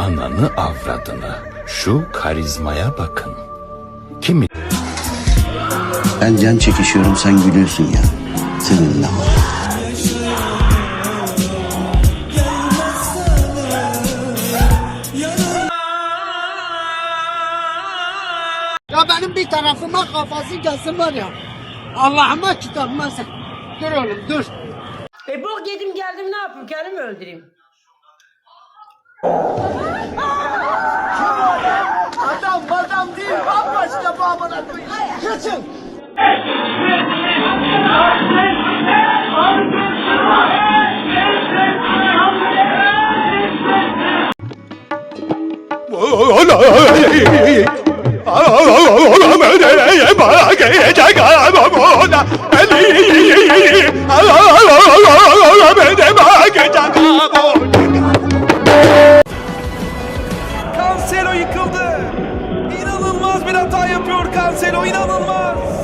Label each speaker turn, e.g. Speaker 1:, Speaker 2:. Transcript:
Speaker 1: Ananı avradını. Şu karizmaya bakın. Kimi
Speaker 2: Ben can çekişiyorum sen gülüyorsun ya. Senin ne var?
Speaker 3: Ya benim bir tarafıma kafası gelsin var ya. Allah'ıma kitabıma sen. Dur oğlum dur.
Speaker 4: E bok yedim geldim ne yapayım kendimi öldüreyim.
Speaker 3: Amına koyayım. Kaçın.
Speaker 5: Cancelo yıkıldı. Bir hata yapıyor Cancelo inanılmaz.